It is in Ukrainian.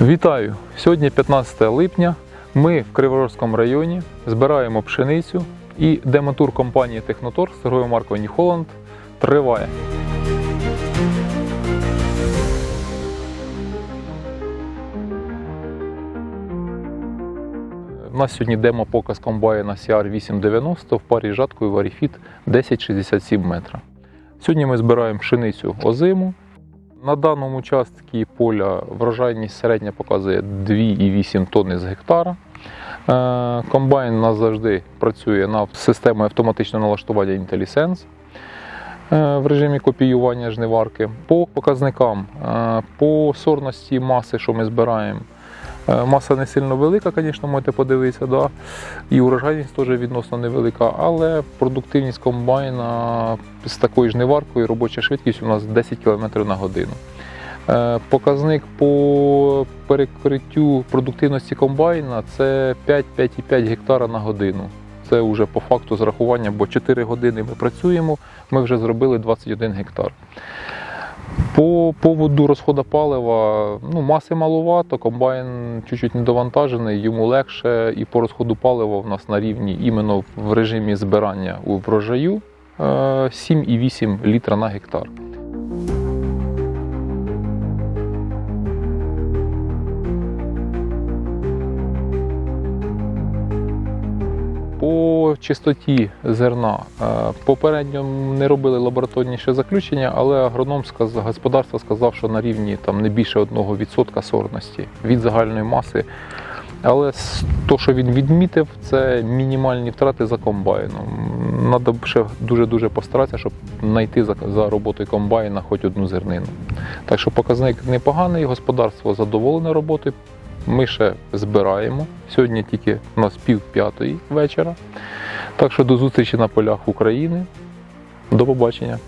Вітаю! Сьогодні 15 липня. Ми в Криворожському районі збираємо пшеницю і дематур компанії Технотор з торговою маркою New триває. У нас сьогодні демо-показ комбайна CR890 в парі з жаткою Varifit 1067 метра. Сьогодні ми збираємо пшеницю озиму. На даному участку поля врожайність середня показує 2,8 тонни з гектара. Е, Комбайн нас завжди працює на системі автоматичного налаштування IntelliSense е, в режимі копіювання жниварки. По показникам, е, по сорності маси, що ми збираємо, маса не сильно велика, звісно, можете подивитися, да? і урожайність теж відносно невелика, але продуктивність комбайна з такою жниваркою, робоча швидкість у нас 10 км на годину. Е, Показник по перекриттю продуктивності комбайна це 5-5,5 гектара на годину. Це вже по факту зрахування, бо 4 години ми працюємо, ми вже зробили 21 гектар. По поводу розходу палива, ну, маси маловато, комбайн чуть-чуть недовантажений, йому легше, і по розходу палива в нас на рівні іменно в режимі збирання у врожаю е, 7,8 літра на гектар. По чистоті зерна е, попередньо не робили лабораторні ще заключення, але агроном господарства сказав, що на рівні там не більше 1% сорності від загальної маси. Але то, що він відмітив, це мінімальні втрати за комбайном. Треба ще дуже-дуже постаратися, щоб знайти за, за роботою комбайна хоч одну зернину. Так що показник непоганий, господарство задоволене роботою. Ми ще збираємо. Сьогодні тільки у нас пів п'ятої вечора. Так що до зустрічі на полях України. До побачення.